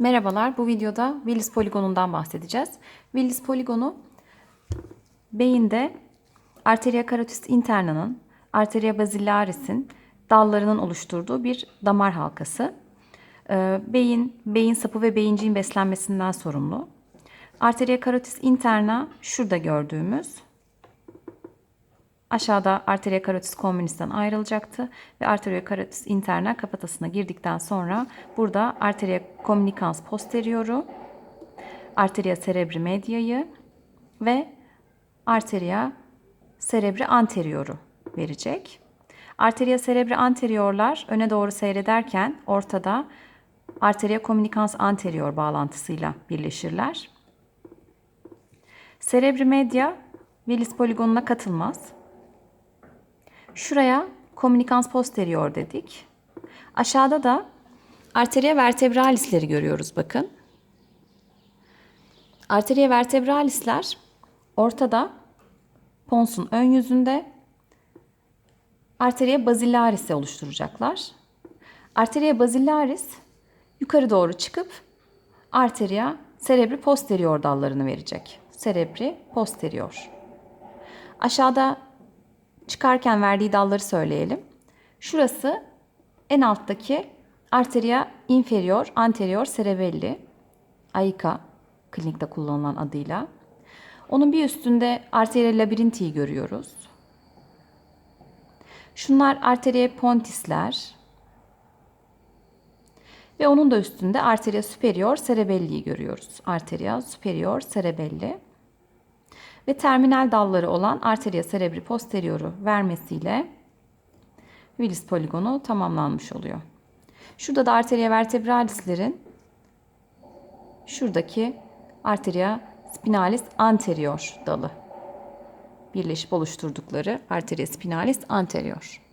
Merhabalar, bu videoda Willis poligonundan bahsedeceğiz. Willis poligonu beyinde arteria carotis interna'nın, arteria basilaris'in dallarının oluşturduğu bir damar halkası. Ee, Beyin, beyin sapı ve beyinciğin beslenmesinden sorumlu. Arteria carotis interna şurada gördüğümüz Aşağıda arteria carotis communis'ten ayrılacaktı ve arteria carotis interna kafatasına girdikten sonra burada arteria communicans posterioru, arteria cerebri media'yı ve arteria cerebri anterioru verecek. Arteria cerebri anteriorlar öne doğru seyrederken ortada arteria communicans anterior bağlantısıyla birleşirler. Cerebri media Willis poligonuna katılmaz. Şuraya communicans posterior dedik. Aşağıda da arteria vertebralisleri görüyoruz bakın. Arteria vertebralisler ortada ponsun ön yüzünde arteria basilaris'i oluşturacaklar. Arteria basilaris yukarı doğru çıkıp arteria cerebri posterior dallarını verecek. Cerebri posterior. Aşağıda çıkarken verdiği dalları söyleyelim. Şurası en alttaki arteria inferior anterior cerebelli. AICA klinikte kullanılan adıyla. Onun bir üstünde arteria labirintiyi görüyoruz. Şunlar arteria pontisler. Ve onun da üstünde arteria superior cerebelli'yi görüyoruz. Arteria superior cerebelli ve terminal dalları olan arteria cerebri posterioru vermesiyle Willis poligonu tamamlanmış oluyor. Şurada da arteria vertebralislerin şuradaki arteria spinalis anterior dalı birleşip oluşturdukları arteria spinalis anterior.